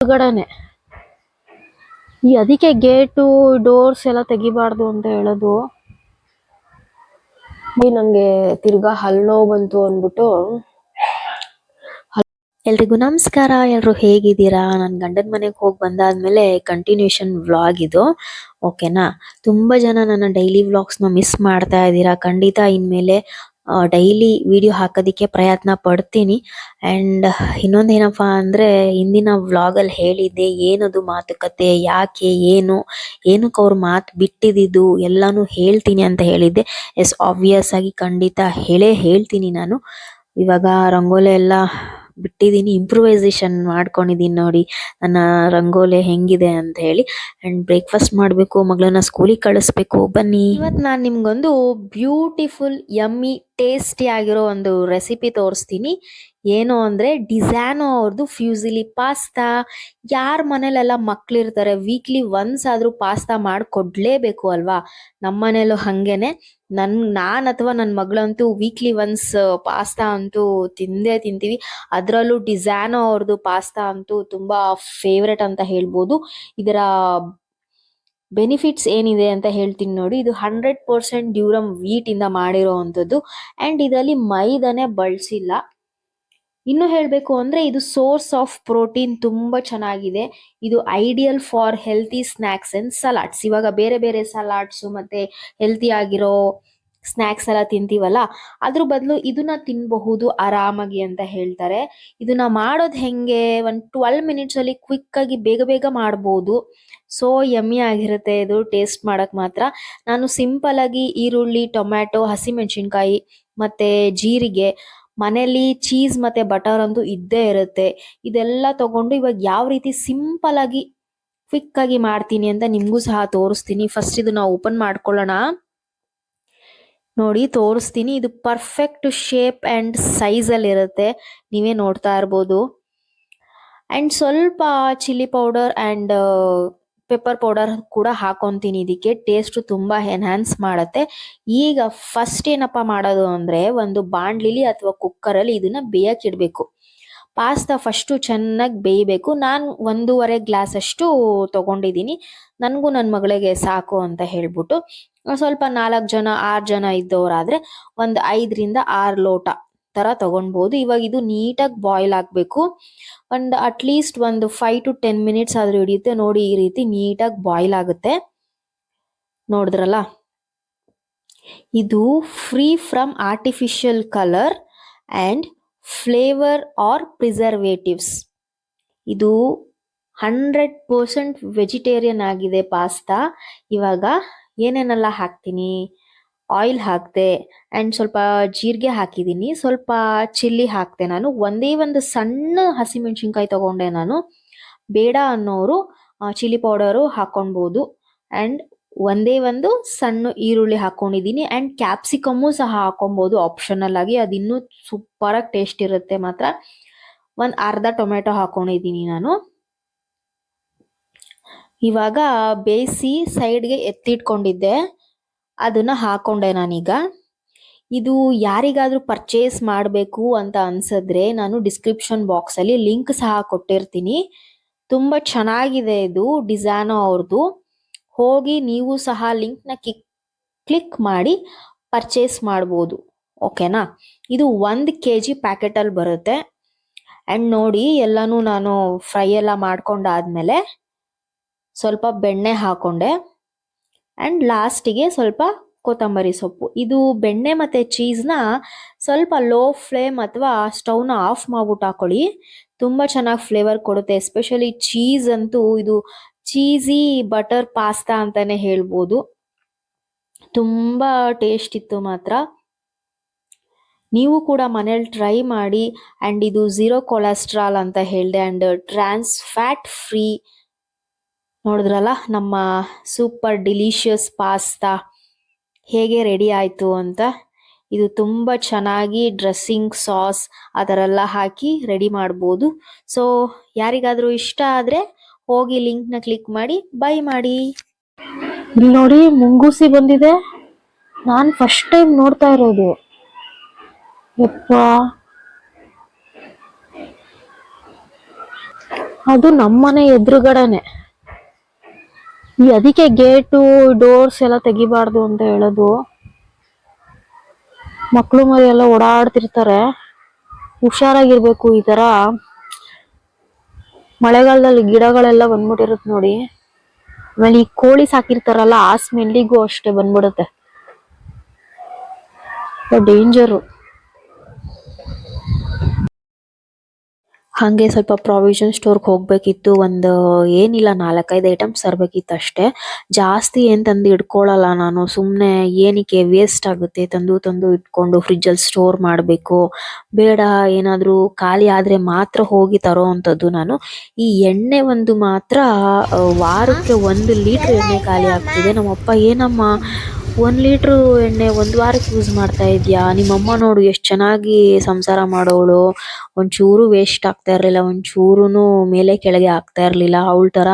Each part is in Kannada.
ಹೊರಗಡೆನೆ ಈ ಅದಕ್ಕೆ ಗೇಟು ಡೋರ್ಸ್ ಎಲ್ಲ ತೆಗಿಬಾರ್ದು ಅಂತ ಹೇಳೋದು. ನಂಗೆ ತಿರ್ಗಾ ಹಲ್ ನೋವು ಬಂತು ಅಂದ್ಬಿಟ್ಟು ಎಲ್ರಿಗೂ ನಮಸ್ಕಾರ. ಎಲ್ರು ಹೇಗಿದ್ದೀರಾ? ನನ್ನ ಗಂಡನ ಮನೆಗೆ ಹೋಗಿ ಬಂದಾದ್ಮೇಲೆ ಕಂಟಿನ್ಯೂಷನ್ ವ್ಲಾಗ್ ಇದು. ಓಕೆನಾ ತುಂಬಾ ಜನ ನನ್ನ ಡೈಲಿ ವ್ಲಾಗ್ಸ್ನ ಮಿಸ್ ಮಾಡ್ತಾ ಇದ್ದೀರಾ. ಖಂಡಿತ ಇನ್ಮೇಲೆ ಡೈಲಿ ವಿಡಿಯೋ ಹಾಕೋದಕ್ಕೆ ಪ್ರಯತ್ನ ಪಡ್ತೀನಿ. ಅಂಡ್ ಇನ್ನೊಂದೇನಪ್ಪ ಅಂದ್ರೆ ಹಿಂದಿನ ವ್ಲಾಗಲ್ಲಿ ಹೇಳಿದ್ದೆ, ಏನದು ಮಾತುಕತೆ, ಯಾಕೆ, ಏನು, ಏನಕ್ಕೆ ಅವ್ರ ಮಾತು ಬಿಟ್ಟಿದ್ದು ಎಲ್ಲಾನು ಹೇಳ್ತೀನಿ ಅಂತ ಹೇಳಿದ್ದೆ. ಎಸ್ ಆಬ್ವಿಯಸ್ ಆಗಿ ಖಂಡಿತ ಹೇಳೇ ಹೇಳ್ತೀನಿ ನಾನು. ಇವಾಗ ರಂಗೋಲಿ ಎಲ್ಲ ಬಿಟ್ಟಿದ್ದೀನಿ ಇಂಪ್ರೂವೈಸೇಷನ್ ಮಾಡ್ಕೊಂಡಿದ್ದೀನಿ ನೋಡಿ. ನನ್ನ ರಂಗೋಲೆ ಹೆಂಗಿದೆ ಅಂತ ಹೇಳಿ. ಅಂಡ್ ಬ್ರೇಕ್ಫಾಸ್ಟ್ ಮಾಡಬೇಕು, ಮಗಳನ್ನ ಸ್ಕೂಲಿಗೆ ಕಳಿಸ್ಬೇಕು. ಬನ್ನಿ. ಇವತ್ತು ನಾನು ನಿಮ್ಗೊಂದು ಬ್ಯೂಟಿಫುಲ್ ಯಮ್ಮಿ ಟೇಸ್ಟಿ ಆಗಿರೋ ಒಂದು ರೆಸಿಪಿ ತೋರಿಸ್ತೀನಿ. ಏನು ಅಂದ್ರೆ ಡಿಸ್ಯಾನೋ ಅವ್ರದ್ದು ಫ್ಯೂಸಿಲಿ ಪಾಸ್ತಾ. ಯಾರ ಮನೇಲೆಲ್ಲ ಮಕ್ಕಳಿರ್ತಾರೆ ವೀಕ್ಲಿ ಒನ್ಸ್ ಆದ್ರೂ ಪಾಸ್ತಾ ಮಾಡಿಕೊಡ್ಲೇಬೇಕು ಅಲ್ವಾ? ನಮ್ಮ ಮನೇಲೂ ಹಂಗೇನೆ. ನನ್, ನಾನ್ ಅಥವಾ ನನ್ನ ಮಗಳಂತೂ ವೀಕ್ಲಿ ಒನ್ಸ್ ಪಾಸ್ತಾ ಅಂತೂ ತಿಂದೇ ತಿಂತೀವಿ. ಅದರಲ್ಲೂ ಡಿಸ್ಯಾನೋ ಅವ್ರದ್ದು ಪಾಸ್ತಾ ಅಂತೂ ತುಂಬಾ ಫೇವ್ರೆಟ್ ಅಂತ ಹೇಳ್ಬೋದು. ಇದರ ಬೆನಿಫಿಟ್ಸ್ ಏನಿದೆ ಅಂತ ಹೇಳ್ತೀನಿ ನೋಡಿ. ಇದು ಹಂಡ್ರೆಡ್ ಪರ್ಸೆಂಟ್ ಡ್ಯೂರಮ್ ವೀಟ್ ಇಂದ ಮಾಡಿರೋ ಅಂಥದ್ದು ಅಂಡ್ ಇದರಲ್ಲಿ ಮೈದಾನೆ ಬಳಸಿಲ್ಲ. ಇನ್ನು ಹೇಳಬೇಕು ಅಂದ್ರೆ ಇದು ಸೋರ್ಸ್ ಆಫ್ ಪ್ರೋಟೀನ್ ತುಂಬಾ ಚೆನ್ನಾಗಿದೆ. ಇದು ideal for healthy snacks and salads ಇವಾಗ ಬೇರೆ ಬೇರೆ ಸಲಾಡ್ಸ್ ಮತ್ತೆ ಹೆಲ್ತಿ ಆಗಿರೋ ಸ್ನಾಕ್ಸ್ ಎಲ್ಲ ತಿಂತೀವಲ್ಲ, ಅದ್ರ ಬದಲು ಇದನ್ನ ತಿನ್ನಬಹುದು ಆರಾಮಾಗಿ ಅಂತ ಹೇಳ್ತಾರೆ. ಇದನ್ನ ಮಾಡೋದು ಹೆಂಗೆ? ಒಂದು ಟ್ವೆಲ್ ಮಿನಿಟ್ಸ್ ಅಲ್ಲಿ ಕ್ವಿಕ್ ಆಗಿ ಬೇಗ ಬೇಗ ಮಾಡ್ಬೋದು. ಸೊ ಯಮ್ಮಿ ಆಗಿರುತ್ತೆ, ಇದು ಟೇಸ್ಟ್ ಮಾಡೋಕ್ಕೆ ಮಾತ್ರ. ನಾನು ಸಿಂಪಲ್ ಆಗಿ ಈರುಳ್ಳಿ, ಟೊಮ್ಯಾಟೊ, ಹಸಿಮೆಣಸಿನ್ಕಾಯಿ ಮತ್ತೆ ಜೀರಿಗೆ ಮನೆಯಲ್ಲಿ ಚೀಸ್ ಮತ್ತೆ ಬಟರ್ ಅಂತೂ ಇದ್ದೇ ಇರುತ್ತೆ. ಇದೆಲ್ಲ ತಗೊಂಡು ಇವಾಗ ಯಾವ ರೀತಿ ಸಿಂಪಲ್ ಆಗಿ ಕ್ವಿಕ್ ಆಗಿ ಮಾಡ್ತೀನಿ ಅಂತ ನಿಮಗೂ ಸಹ ತೋರಿಸ್ತೀನಿ. ಫಸ್ಟ್ ಇದು ನಾವು ಓಪನ್ ಮಾಡ್ಕೊಳ್ಳೋಣ. ನೋಡಿ, ತೋರಿಸ್ತೀನಿ. ಇದು ಪರ್ಫೆಕ್ಟ್ ಶೇಪ್ ಸೈಜ್ ಅಲ್ಲಿ ಇರುತ್ತೆ. ನೀವೇ ನೋಡ್ತಾ ಇರ್ಬೋದು. ಅಂಡ್ ಸ್ವಲ್ಪ chilli powder and pepper powder ಕೂಡ ಹಾಕೊಂತೀನಿ. ಇದಕ್ಕೆ ಟೇಸ್ಟ್ ತುಂಬಾ ಎನ್ಹಾನ್ಸ್ ಮಾಡುತ್ತೆ. ಈಗ ಫಸ್ಟ್ ಏನಪ್ಪಾ ಮಾಡೋದು ಅಂದ್ರೆ ಒಂದು ಬಾಂಡ್ಲಿಲಿ ಅಥವಾ ಕುಕ್ಕರ್ ಅಲ್ಲಿ ಇದನ್ನ ಬೇಯಕ್ಕೆ ಇಡಬೇಕು ಪಾಸ್ತಾ ಫಸ್ಟು ಚೆನ್ನಾಗಿ ಬೇಯಬೇಕು. ನಾನು ಒಂದೂವರೆ ಗ್ಲಾಸ್ ಅಷ್ಟು ತಗೊಂಡಿದ್ದೀನಿ. ನನಗೂ ನನ್ನ ಮಗಳಿಗೆ ಸಾಕು ಅಂತ ಹೇಳ್ಬಿಟ್ಟು. ಸ್ವಲ್ಪ ನಾಲ್ಕು ಜನ, ಆರು ಜನ ಇದ್ದವರಾದ್ರೆ ಒಂದು ಐದರಿಂದ ಆರು ಲೋಟ ತರ ತಗೊಳ್ಬಹುದು ಇವಾಗ ಇದು ನೀಟಾಗಿ ಬಾಯ್ಲ್ ಆಗ್ಬೇಕು. ಅಟ್ ಅಟ್ಲೀಸ್ಟ್ ಒಂದು ಫೈವ್ ಟು ಟೆನ್ ಮಿನಿಟ್ಸ್ ಆದ್ರೂ ಹಿಡಿಯುತ್ತೆ. ನೋಡಿ ಈ ರೀತಿ ನೀಟಾಗಿ ಬಾಯ್ಲ್ ಆಗುತ್ತೆ. ನೋಡಿದ್ರಲ್ಲ? ಇದು free from artificial colour and flavour or preservatives ಇದು ಹಂಡ್ರೆಡ್ ಪರ್ಸೆಂಟ್ ವೆಜಿಟೇರಿಯನ್ ಆಗಿದೆ ಪಾಸ್ತಾ. ಇವಾಗ ಏನೇನೆಲ್ಲ ಹಾಕ್ತೀನಿ? ಆಯಿಲ್ ಹಾಕಿದೆ ಆ್ಯಂಡ್ ಸ್ವಲ್ಪ ಜೀರಿಗೆ ಹಾಕಿದ್ದೀನಿ. ಸ್ವಲ್ಪ ಚಿಲ್ಲಿ ಹಾಕಿದೆ ನಾನು. ಒಂದೇ ಒಂದು ಸಣ್ಣ ಹಸಿಮೆಣ್ಸಿನ್ಕಾಯಿ ತಗೊಂಡೆ ನಾನು. ಬೇಡ ಅನ್ನೋರು ಚಿಲ್ಲಿ ಪೌಡರು ಹಾಕ್ಕೊಳ್ಬೋದು. ಆ್ಯಂಡ್ ಒಂದೇ ಒಂದು ಸಣ್ಣ ಈರುಳ್ಳಿ ಹಾಕ್ಕೊಂಡಿದ್ದೀನಿ. ಆ್ಯಂಡ್ ಕ್ಯಾಪ್ಸಿಕಮ್ಮು ಸಹ ಹಾಕೊಬೋದು ಆಪ್ಷನಲ್ ಆಗಿ. ಅದಿನ್ನೂ ಸೂಪರಾಗಿ ಟೇಸ್ಟ್ ಇರುತ್ತೆ ಮಾತ್ರ. ಒಂದು ಅರ್ಧ ಟೊಮೆಟೊ ಹಾಕೊಂಡಿದ್ದೀನಿ ನಾನು. ಇವಾಗ ಬೇಯಿಸಿ ಸೈಡ್ಗೆ ಎತ್ತಿಟ್ಕೊಂಡಿದ್ದೆ. ಅದನ್ನ ಹಾಕೊಂಡೆ ನಾನೀಗ. ಇದು ಯಾರಿಗಾದರೂ ಪರ್ಚೇಸ್ ಮಾಡಬೇಕು ಅಂತ ಅನ್ಸಿದ್ರೆ ನಾನು ಡಿಸ್ಕ್ರಿಪ್ಷನ್ ಬಾಕ್ಸಲ್ಲಿ ಲಿಂಕ್ ಸಹ ಕೊಟ್ಟಿರ್ತೀನಿ. ತುಂಬ ಚೆನ್ನಾಗಿದೆ ಇದು ಡಿಸೈನೋ ಅವ್ರದ್ದು ಹೋಗಿ ನೀವು ಸಹ ಲಿಂಕ್ನ ನ ಕ್ಲಿಕ್ ಮಾಡಿ ಪರ್ಚೇಸ್ ಮಾಡ್ಬೋದು. ಓಕೆನಾ ಇದು ಒಂದು ಕೆ ಜಿ ಪ್ಯಾಕೆಟಲ್ಲಿ ಬರುತ್ತೆ. ಆ್ಯಂಡ್ ನೋಡಿ ಎಲ್ಲನೂ ನಾನು ಫ್ರೈ ಎಲ್ಲ ಮಾಡ್ಕೊಂಡಾದ್ಮೇಲೆ ಸ್ವಲ್ಪ ಬೆಣ್ಣೆ ಹಾಕೊಂಡೆ. ಅಂಡ್ ಲಾಸ್ಟಿಗೆ ಸ್ವಲ್ಪ ಕೊತ್ತಂಬರಿ ಸೊಪ್ಪು. ಇದು ಬೆಣ್ಣೆ ಮತ್ತು ಚೀಸ್ನ ಸ್ವಲ್ಪ ಲೋ ಫ್ಲೇಮ್ ಅಥವಾ ಸ್ಟವ್ನ ಆಫ್ ಮಾಡ್ಬಿಟ್ಟು ಹಾಕ್ಕೊಳ್ಳಿ ತುಂಬ ಚೆನ್ನಾಗಿ ಫ್ಲೇವರ್ ಕೊಡುತ್ತೆ. ಎಸ್ಪೆಷಲಿ ಚೀಸ್ ಅಂತೂ ಇದು ಚೀಸಿ ಬಟರ್ ಪಾಸ್ತಾ ಅಂತಲೇ ಹೇಳ್ಬೋದು. ತುಂಬ ಟೇಸ್ಟ್ ಇತ್ತು ಮಾತ್ರ. ನೀವು ಕೂಡ ಮನೇಲಿ ಟ್ರೈ ಮಾಡಿ. ಆ್ಯಂಡ್ ಇದು ಝೀರೋ ಕೊಲೆಸ್ಟ್ರಾಲ್ ಅಂತ ಹೇಳಿದೆ. ಆ್ಯಂಡ್ ಟ್ರಾನ್ಸ್ ಫ್ಯಾಟ್ ಫ್ರೀ ನೋಡಿದ್ರಲ್ಲ, ನಮ್ಮ ಸೂಪರ್ ಡಿಲಿಷಿಯಸ್ ಪಾಸ್ತಾ ಹೇಗೆ ರೆಡಿ ಆಯಿತು ಅಂತ. ಇದು ತುಂಬ ಚೆನ್ನಾಗಿ ಡ್ರೆಸ್ಸಿಂಗ್ ಸಾಸ್ ಆ ಹಾಕಿ ರೆಡಿ ಮಾಡ್ಬೋದು. ಸೊ ಯಾರಿಗಾದರೂ ಇಷ್ಟ ಆದರೆ ಹೋಗಿ ಲಿಂಕ್ನ ಕ್ಲಿಕ್ ಮಾಡಿ ಬೈ ಮಾಡಿ. ಇಲ್ಲಿ ನೋಡಿ, ಮುಂಗೂಸಿ ಬಂದಿದೆ. ನಾನು ಫಸ್ಟ್ ಟೈಮ್ ನೋಡ್ತಾ ಇರೋದು. ಯಪ್ಪ. ಅದು ನಮ್ಮನೆ ಎದುರುಗಡೆನೆ. ಈ ಅದಕ್ಕೆ ಗೇಟು ಡೋರ್ಸ್ ಎಲ್ಲ ತೆಗಿಬಾರ್ದು ಅಂತ ಹೇಳೋದು. ಮಕ್ಕಳು ಮರಿ ಎಲ್ಲ ಓಡಾಡ್ತಿರ್ತಾರೆ. ಹುಷಾರಾಗಿರ್ಬೇಕು ಈ ತರ. ಮಳೆಗಾಲದಲ್ಲಿ ಗಿಡಗಳೆಲ್ಲ ಬಂದ್ಬಿಟ್ಟಿರುತ್ತೆ ನೋಡಿ. ಆಮೇಲೆ ಈ ಕೋಳಿ ಸಾಕಿರ್ತಾರಲ್ಲ, ಆ ಸ್ಮೆಲ್ಲಿಗೂ ಅಷ್ಟೇ ಬಂದ್ಬಿಡುತ್ತೆ. ಡೇಂಜರು ಹಾಗೆ ಸ್ವಲ್ಪ ಪ್ರಾವಿಷನ್ ಸ್ಟೋರ್ಗೆ ಹೋಗ್ಬೇಕಿತ್ತು. ಒಂದು ಏನಿಲ್ಲ, ನಾಲ್ಕೈದು ಐಟಮ್ಸ್ ತರಬೇಕಿತ್ತು ಅಷ್ಟೇ. ಜಾಸ್ತಿ ಏನ್ ತಂದು ಇಟ್ಕೊಳ್ಳಲ್ಲ ನಾನು. ಸುಮ್ಮನೆ ಏನಕ್ಕೆ ವೇಸ್ಟ್ ಆಗುತ್ತೆ? ತಂದು ತಂದು ಇಟ್ಕೊಂಡು ಫ್ರಿಜ್ಜಲ್ಲಿ ಸ್ಟೋರ್ ಮಾಡಬೇಕು. ಬೇಡ, ಏನಾದರೂ ಖಾಲಿ ಆದರೆ ಮಾತ್ರ ಹೋಗಿ ತರೋ ಅಂಥದ್ದು ನಾನು. ಈ ಎಣ್ಣೆ ಒಂದು ಮಾತ್ರ ವಾರಕ್ಕೆ ಒಂದು ಲೀಟ್ರ್ ಎಣ್ಣೆ ಖಾಲಿ ಆಗ್ತಿದೆ. ನಮ್ಮಪ್ಪ, ಏನಮ್ಮ ಒಂದ್ ಲೀಟ್ರು ಎಣ್ಣೆ ಒಂದ್ ವಾರಕ್ಕೆ ಯೂಸ್ ಮಾಡ್ತಾ ಇದೀಯಾ? ನಿಮ್ಮಮ್ಮ ನೋಡು ಎಷ್ಟ್ ಚೆನ್ನಾಗಿ ಸಂಸಾರ ಮಾಡೋಳು. ಒಂಚೂರು ವೇಸ್ಟ್ ಆಗ್ತಾ ಇರ್ಲಿಲ್ಲ, ಒಂಚೂರುನು ಮೇಲೆ ಕೆಳಗೆ ಆಗ್ತಾ ಇರ್ಲಿಲ್ಲ. ಅವಳ ತರ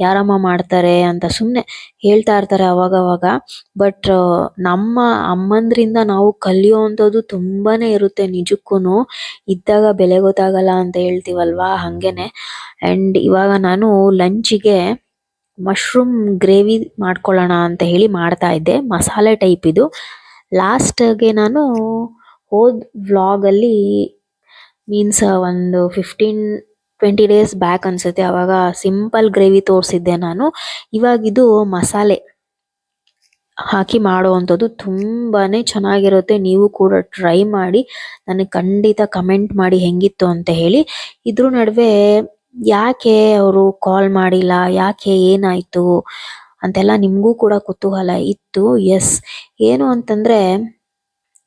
ಯಾರಮ್ಮ ಮಾಡ್ತಾರೆ ಅಂತ ಸುಮ್ನೆ ಹೇಳ್ತಾ ಇರ್ತಾರೆ ಅವಾಗವಾಗ. ಬಟ್ ನಮ್ಮ ಅಮ್ಮಂದ್ರಿಂದ ನಾವು ಕಲಿಯುವಂಥದ್ದು ತುಂಬಾನೇ ಇರುತ್ತೆ ನಿಜಕ್ಕೂನು. ಇದ್ದಾಗ ಬೆಲೆ ಗೊತ್ತಾಗಲ್ಲ ಅಂತ ಹೇಳ್ತೀವಲ್ವಾ? ಹಂಗೇನೆ. ಅಂಡ್ ಇವಾಗ ನಾನು ಲಂಚಿಗೆ ಮಶ್ರೂಮ್ ಗ್ರೇವಿ ಮಾಡ್ಕೊಳ್ಳೋಣ ಅಂತ ಹೇಳಿ ಮಾಡ್ತಾ ಇದ್ದೆ. ಮಸಾಲೆ ಟೈಪ್ ಇದು. ಲಾಸ್ಟ್ಗೆ ನಾನು ಹೋದ ವ್ಲಾಗಲ್ಲಿ ಮೀನ್ಸ್ ಒಂದು ಫಿಫ್ಟೀನ್ ಟ್ವೆಂಟಿ ಡೇಸ್ ಬ್ಯಾಕ್ ಅನ್ಸುತ್ತೆ. ಆವಾಗ ಸಿಂಪಲ್ ಗ್ರೇವಿ ತೋರಿಸಿದ್ದೆ ನಾನು. ಇವಾಗಿದು ಮಸಾಲೆ ಹಾಕಿ ಮಾಡುವಂಥದ್ದು ತುಂಬಾ ಚೆನ್ನಾಗಿರುತ್ತೆ. ನೀವು ಕೂಡ ಟ್ರೈ ಮಾಡಿ. ನನಗೆ ಖಂಡಿತ ಕಮೆಂಟ್ ಮಾಡಿ ಹೆಂಗಿತ್ತು ಅಂತ ಹೇಳಿ. ಇದ್ರ ನಡುವೆ ಯಾಕೆ ಅವರು ಕಾಲ್ ಮಾಡಿಲ್ಲ? ಯಾಕೆ ಏನಾಯ್ತು? ಅಂತೆಲ್ಲ ನಿಮಗೂ ಕೂಡ ಕುತೂಹಲ ಇತ್ತು. ಎಸ್ ಏನು ಅಂತಂದ್ರೆ,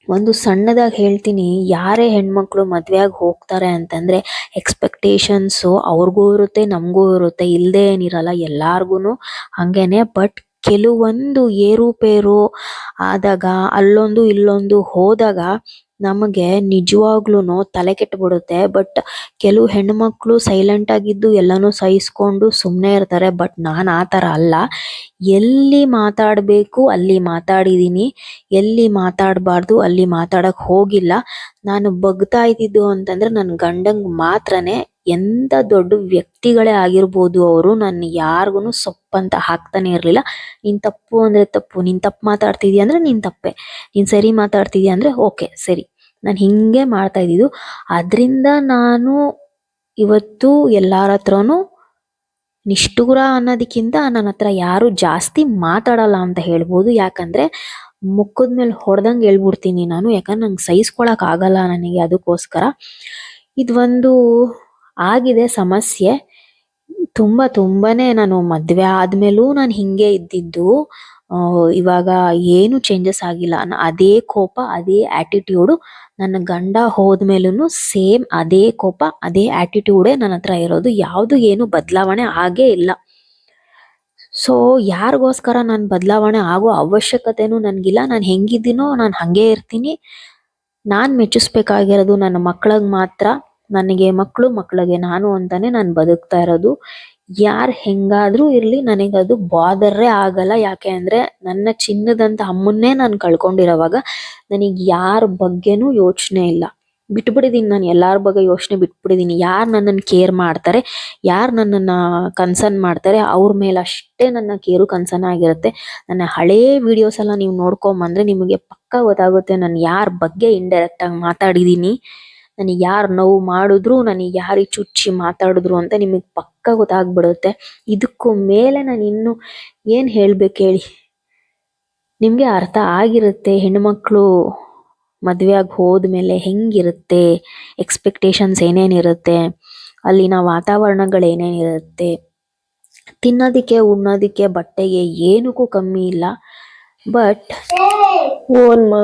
ಒಂದು ಸಣ್ಣದಾಗಿ ಹೇಳ್ತೀನಿ, ಯಾರೇ ಹೆಣ್ಮಕ್ಳು ಮದುವೆಯಾಗಿ ಹೋಗ್ತಾರೆ ಅಂತಂದ್ರೆ ಎಕ್ಸ್ಪೆಕ್ಟೇಷನ್ಸು ಅವ್ರಿಗೂ ಇರುತ್ತೆ, ನಮಗೂ ಇರುತ್ತೆ ಇಲ್ಲದೆ ಏನಿರಲ್ಲ ಎಲ್ಲಾರ್ಗು ಹಾಗೇನೆ. ಬಟ್ ಕೆಲವೊಂದು ಏರುಪೇರು ಆದಾಗ, ಅಲ್ಲೊಂದು ಇಲ್ಲೊಂದು ಹೋದಾಗ ನಮಗೆ ನಿಜವಾಗ್ಲೂ ತಲೆ ಕೆಟ್ಟಬಿಡುತ್ತೆ ಬಟ್ ಕೆಲವು ಹೆಣ್ಮಕ್ಳು ಸೈಲೆಂಟ್ ಆಗಿದ್ದು ಎಲ್ಲನೂ ಸಹಿಸ್ಕೊಂಡು ಸುಮ್ಮನೆ ಇರ್ತಾರೆ. ಬಟ್ ನಾನು ಆ ಥರ ಅಲ್ಲ. ಎಲ್ಲಿ ಮಾತಾಡಬೇಕು ಅಲ್ಲಿ ಮಾತಾಡಿದ್ದೀನಿ. ಎಲ್ಲಿ ಮಾತಾಡಬಾರ್ದು ಅಲ್ಲಿ ಮಾತಾಡಕ್ಕೆ ಹೋಗಿಲ್ಲ. ನಾನು ಬಗ್ತಾ ಇದ್ದಿದ್ದು ಅಂತಂದ್ರೆ ನನ್ನ ಗಂಡಂಗೆ ಮಾತ್ರನೇ ಎಂತ ದೊಡ್ಡ ವ್ಯಕ್ತಿಗಳೇ ಆಗಿರ್ಬೋದು ಅವರು, ನಾನು ಯಾರಿಗೂನು ಸೊಪ್ಪಂತ ಹಾಕ್ತಾನೆ ಇರಲಿಲ್ಲ. ನೀನ್ ತಪ್ಪು ಅಂದ್ರೆ ತಪ್ಪು, ನೀನ್ ತಪ್ಪು ಮಾತಾಡ್ತಿದ್ಯಾ ಅಂದ್ರೆ ನೀನ್ ತಪ್ಪೇ, ನೀನ್ ಸರಿ ಮಾತಾಡ್ತಿದ್ಯಾ ಅಂದ್ರೆ ಓಕೆ, ಸರಿ. ನಾನು ಹಿಂಗೆ ಮಾಡ್ತಾ ಇದ್ದಿದ್ದು. ಅದರಿಂದ ನಾನು ಇವತ್ತು ಎಲ್ಲರ ಹತ್ರನು ನಿಷ್ಠುರ ಅನ್ನೋದಕ್ಕಿಂತ ನನ್ನ ಹತ್ರ ಯಾರು ಜಾಸ್ತಿ ಮಾತಾಡಲ್ಲ ಅಂತ ಹೇಳ್ಬೋದು. ಯಾಕಂದ್ರೆ ಮುಖದ ಮೇಲೆ ಹೊಡೆದಂಗೆ ಹೇಳ್ಬಿಡ್ತೀನಿ ನಾನು, ಯಾಕಂದ್ರೆ ನಂಗೆ ಸಹಿಸ್ಕೊಳಕ್ ಆಗಲ್ಲ ನನಗೆ ಅದಕ್ಕೋಸ್ಕರ. ಇದು ಒಂದು ಆಗಿದೆ ಸಮಸ್ಯೆ. ತುಂಬಾ ತುಂಬಾನೇ ನಾನು ಮದುವೆ ಆದಮೇಲೂ ನಾನು ಹಿಂಗೆ ಇದ್ದಿದ್ದು ಇವಾಗ ಏನು ಚೇಂಜಸ್ ಆಗಿಲ್ಲ. ಅದೇ ಕೋಪ, ಅದೇ ಆ್ಯಟಿಟ್ಯೂಡು ನನ್ನ ಗಂಡ ಹೋದ್ಮೇಲೂ ಸೇಮ್ ಅದೇ ಕೋಪ, ಅದೇ ಆಟಿಟ್ಯೂಡೇ ನನ್ನ ಹತ್ರ ಇರೋದು. ಯಾವುದು ಏನು ಬದಲಾವಣೆ ಆಗೇ ಇಲ್ಲ. ಸೊ ಯಾರಿಗೋಸ್ಕರ ನಾನು ಬದಲಾವಣೆ ಆಗೋ ಅವಶ್ಯಕತೆನೂ ನನಗಿಲ್ಲ. ನಾನು ಹೆಂಗಿದ್ದೀನೋ ನಾನು ಹಾಗೆ ಇರ್ತೀನಿ. ನಾನು ಮೆಚ್ಚಿಸ್ಬೇಕಾಗಿರೋದು ನನ್ನ ಮಕ್ಳಿಗೆ ಮಾತ್ರ. ನನಗೆ ಮಕ್ಕಳು ಮಕ್ಕಳಿಗೆ, ನಾನು ಅಂತಾನೆ ನಾನು ಬದುಕ್ತಾ ಇರೋದು. ಯಾರ್ ಹೆಂಗಾದ್ರೂ ಇರ್ಲಿ, ನನಗದು ಬಾದರೇ ಆಗಲ್ಲ. ಯಾಕೆ ಅಂದರೆ ನನ್ನ ಚಿನ್ನದಂತ ಅಮ್ಮನ್ನೇ ನಾನು ಕಳ್ಕೊಂಡಿರೋವಾಗ ನನಗೆ ಯಾರ ಬಗ್ಗೆನೂ ಯೋಚನೆ ಇಲ್ಲ. ಬಿಟ್ಬಿಡಿದ್ದೀನಿ ನಾನು, ಎಲ್ಲರ ಬಗ್ಗೆ ಯೋಚನೆ ಬಿಟ್ಬಿಟ್ಟಿದೀನಿ. ಯಾರ್ ನನ್ನನ್ನು ಕೇರ್ ಮಾಡ್ತಾರೆ, ಯಾರ್ ನನ್ನನ್ನ ಕನ್ಸರ್ನ್ ಮಾಡ್ತಾರೆ, ಅವ್ರ ಮೇಲೆ ಅಷ್ಟೇ ನನ್ನ ಕೇರು ಕನ್ಸರ್ನ್ ಆಗಿರುತ್ತೆ. ನನ್ನ ಹಳೇ ವಿಡಿಯೋಸ್ ಎಲ್ಲ ನೀವು ನೋಡ್ಕೊಂಬಂದ್ರೆ ನಿಮಗೆ ಪಕ್ಕ ಗೊತ್ತಾಗುತ್ತೆ ನಾನು ಯಾರ ಬಗ್ಗೆ ಇಂಡೈರೆಕ್ಟಾಗಿ ಆಗಿ ಮಾತಾಡಿದೀನಿ. ನನಗೆ ಯಾರು ನೋವು ಮಾಡಿದ್ರು ನನಗೆ ಯಾರು ಚುಚ್ಚಿ ಮಾತಾಡಿದ್ರು ಅಂತ ನಿಮಗೆ ಪಕ್ಕ ಗೊತ್ತಾಗ್ಬಿಡುತ್ತೆ. ಇದಕ್ಕೂ ಮೇಲೆ ನಾನು ಇನ್ನು ಏನು ಹೇಳ್ಬೇಕು ಹೇಳಿ? ನಿಮಗೆ ಅರ್ಥ ಆಗಿರುತ್ತೆ ಹೆಣ್ಮಕ್ಳು ಮದುವೆಯಾಗಿ ಆಗಿ ಹೋದ್ಮೇಲೆ ಹೆಂಗಿರುತ್ತೆ ಎಕ್ಸ್ಪೆಕ್ಟೇಷನ್ಸ್ ಏನೇನಿರುತ್ತೆ ಅಲ್ಲಿನ ವಾತಾವರಣಗಳು ಏನೇನಿರುತ್ತೆ ತಿನ್ನೋದಕ್ಕೆ ಉಣ್ಣೋದಕ್ಕೆ ಬಟ್ಟೆಗೆ ಏನಕ್ಕೂ ಕಮ್ಮಿ ಇಲ್ಲ. ಬಟ್ ಓನ್ಮ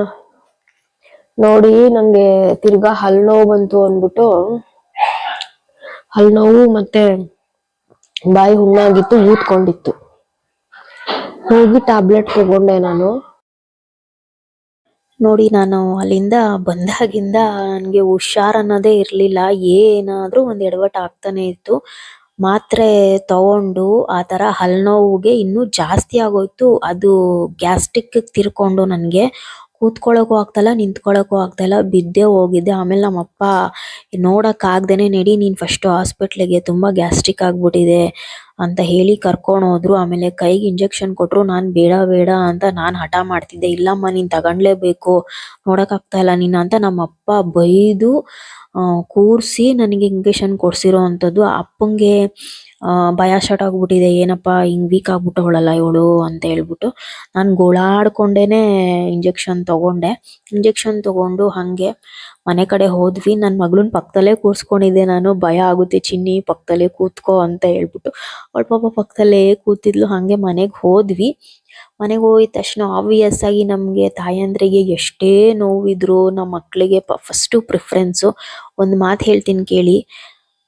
ನೋಡಿ ನಂಗೆ ತಿರ್ಗಾ ಹಲ್ ನೋವು ಬಂತು ಅಂದ್ಬಿಟ್ಟು ಹಲ್ ನೋವು ಮತ್ತೆ ಬಾಯಿ ಹುಣ್ಣಾಗಿತ್ತು, ಊದ್ಕೊಂಡಿತ್ತು. ಹೋಗಿ ಟ್ಯಾಬ್ಲೆಟ್ ತಗೊಂಡೆ ನಾನು. ನೋಡಿ ನಾನು ಅಲ್ಲಿಂದ ಬಂದಾಗಿಂದ ನನಗೆ ಹುಷಾರ್ ಅನ್ನೋದೇ ಇರಲಿಲ್ಲ. ಏನಾದ್ರೂ ಒಂದು ಎಡವಟ್ ಆಗ್ತಾನೆ ಇತ್ತು. ಮಾತ್ರೆ ತಗೊಂಡು ಆ ತರ ಹಲ್ ನೋವಿಗೆ ಇನ್ನೂ ಜಾಸ್ತಿ ಆಗೋಯ್ತು. ಅದು ಗ್ಯಾಸ್ಟ್ರಿಕ್ ತಿರ್ಕೊಂಡು ನನಗೆ ಕೂತ್ಕೊಳ್ಳೋಕು ಆಗ್ತಾಯಿಲ್ಲ ನಿಂತ್ಕೊಳ್ಳೋಕು ಇಲ್ಲ ಬಿದ್ದೇ ಹೋಗಿದ್ದೆ. ಆಮೇಲೆ ನಮ್ಮಪ್ಪ, ನೋಡಕ್ ಆಗ್ದೇನೆ, ನಡಿ, ನೀನ್ ಫಸ್ಟ್ ಹಾಸ್ಪಿಟ್ಲಿಗೆ ತುಂಬಾ ಗ್ಯಾಸ್ಟ್ರಿಕ್ ಆಗ್ಬಿಟ್ಟಿದೆ ಅಂತ ಹೇಳಿ ಕರ್ಕೊಂಡು ಹೋದ್ರು. ಆಮೇಲೆ ಕೈಗೆ ಇಂಜೆಕ್ಷನ್ ಕೊಟ್ರು. ನಾನ್ ಬೇಡ ಬೇಡ ಅಂತ ನಾನ್ ಹಠ ಮಾಡ್ತಿದ್ದೆ. ಇಲ್ಲಮ್ಮ, ನೀನ್ ತಗೊಂಡ್ಲೇಬೇಕು. ನೋಡಕ್ ಇಲ್ಲ ನಿನ್ನ ಅಂತ ನಮ್ಮಪ್ಪ ಬೈದು ಕೂರಿಸಿ ನನಗೆ ಇಂಜೆಕ್ಷನ್ ಕೊಡ್ಸಿರೋ ಅಂಥದ್ದು. ಅಪ್ಪಂಗೆ ಆ, ಭಯ ಸ್ಟಾರ್ಟ್ ಆಗ್ಬಿಟ್ಟಿದೆ, ಏನಪ್ಪಾ, ಹಿಂಗ್ ವೀಕ್ ಆಗ್ಬಿಟ್ಟವಳಲ್ಲ ಇವಳು ಅಂತ ಹೇಳ್ಬಿಟ್ಟು ನಾನ್ ಗೋಳಾಡ್ಕೊಂಡೇನೆ ಇಂಜೆಕ್ಷನ್ ತಗೊಂಡೆ. ಇಂಜೆಕ್ಷನ್ ತಗೊಂಡು ಹಂಗೆ ಮನೆ ಕಡೆ ಹೋದ್ವಿ. ನನ್ ಮಗಳನ್ ಪಕ್ಕದಲ್ಲೇ ಕೂರ್ಸ್ಕೊಂಡಿದ್ದೆ ನಾನು. ಭಯ ಆಗುತ್ತೆ ಚಿನ್ನಿ, ಪಕ್ಕದಲ್ಲೇ ಕೂತ್ಕೋ ಅಂತ ಹೇಳ್ಬಿಟ್ಟು ಅವಳು ಪಾಪ ಪಕ್ಕದಲ್ಲೇ ಕೂತಿದ್ಲು. ಹಂಗೆ ಮನೆಗ್ ಹೋದ್ವಿ. ಮನೆಗ್ ಹೋಗಿದ್ ತಕ್ಷಣ ಆಬ್ವಿಯಸ್ ಆಗಿ ನಮ್ಗೆ ತಾಯಂದ್ರಿಗೆ ಎಷ್ಟೇ ನೋವಿದ್ರು, ನಮ್ ಮಕ್ಳಿಗೆ ಫಸ್ಟ್ ಪ್ರಿಫರೆನ್ಸ್ ಒಂದ್ ಮಾತ್ ಹೇಳ್ತೀನಿ ಕೇಳಿ.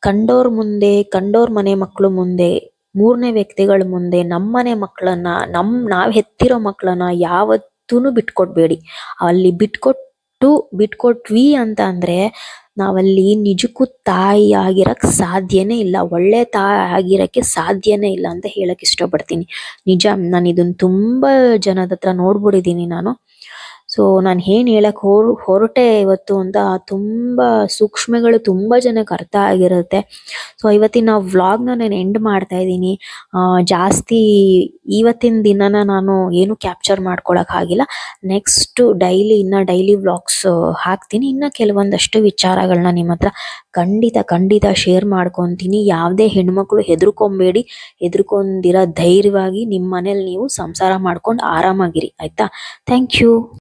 ಕಂಡೋರ್ ಮುಂದೆ, ಕಂಡೋರ್ ಮನೆ ಮಕ್ಕಳು ಮುಂದೆ, ಮೂರನೇ ವ್ಯಕ್ತಿಗಳ ಮುಂದೆ ನಮ್ಮನೆ ಮಕ್ಕಳನ್ನ ನಮ್ ನಾವ್ ಹೆತ್ತಿರೋ ಮಕ್ಕಳನ್ನ ಯಾವತ್ತೂನು ಬಿಟ್ಕೊಡ್ಬೇಡಿ. ಅಲ್ಲಿ ಬಿಟ್ಕೊಟ್ಟು, ಬಿಟ್ಕೊಟ್ವಿ ಅಂತ ಅಂದ್ರೆ ನಾವಲ್ಲಿ ನಿಜಕ್ಕೂ ತಾಯಿ ಆಗಿರಕ್ ಸಾಧ್ಯನೇ ಇಲ್ಲ. ಒಳ್ಳೆ ತಾಯಿ ಆಗಿರಕ್ಕೆ ಸಾಧ್ಯನೇ ಇಲ್ಲ ಅಂತ ಹೇಳಕ್ ಇಷ್ಟ ಪಡ್ತೀನಿ ನಿಜ, ನಾನು ಇದನ್ನ ತುಂಬಾ ಜನದ ಹತ್ರ ನೋಡ್ಬಿಟ್ಟಿದೀನಿ ನಾನು. ಸೊ ನಾನು ಏನ್ ಹೇಳಕ್ ಹೊರ್, ಹೊರಟೆ ಇವತ್ತು ಅಂತ ತುಂಬಾ ಸೂಕ್ಷ್ಮಗಳು ತುಂಬಾ ಜನಕ್ಕೆ ಅರ್ಥ ಆಗಿರುತ್ತೆ. ಸೊ ಇವತ್ತಿನ ವ್ಲಾಗ್ನ ನಾನು ಎಂಡ್ ಮಾಡ್ತಾ ಇದ್ದೀನಿ. ಜಾಸ್ತಿ ಇವತ್ತಿನ ದಿನನ ನಾನು ಏನು ಕ್ಯಾಪ್ಚರ್ ಮಾಡ್ಕೊಳಕ್ ಆಗಿಲ್ಲ. ನೆಕ್ಸ್ಟ್ ಡೈಲಿ ಇನ್ನ ಡೈಲಿ ವ್ಲಾಗ್ಸ್ ಹಾಕ್ತೀನಿ. ಇನ್ನ ಕೆಲವೊಂದಷ್ಟು ವಿಚಾರಗಳನ್ನ ನಿಮ್ಮ ಹತ್ರ ಖಂಡಿತ ಖಂಡಿತ ಶೇರ್ ಮಾಡ್ಕೊತೀನಿ. ಯಾವುದೇ ಹೆಣ್ಮಕ್ಳು ಹೆದರ್ಕೊಂಬೇಡಿ. ಹೆದರ್ಕೊಂಡಿರೋ ಧೈರ್ಯವಾಗಿ ನಿಮ್ಮ ಮನೇಲಿ ನೀವು ಸಂಸಾರ ಮಾಡ್ಕೊಂಡು ಆರಾಮಾಗಿರಿ. ಆಯ್ತಾ? Thank you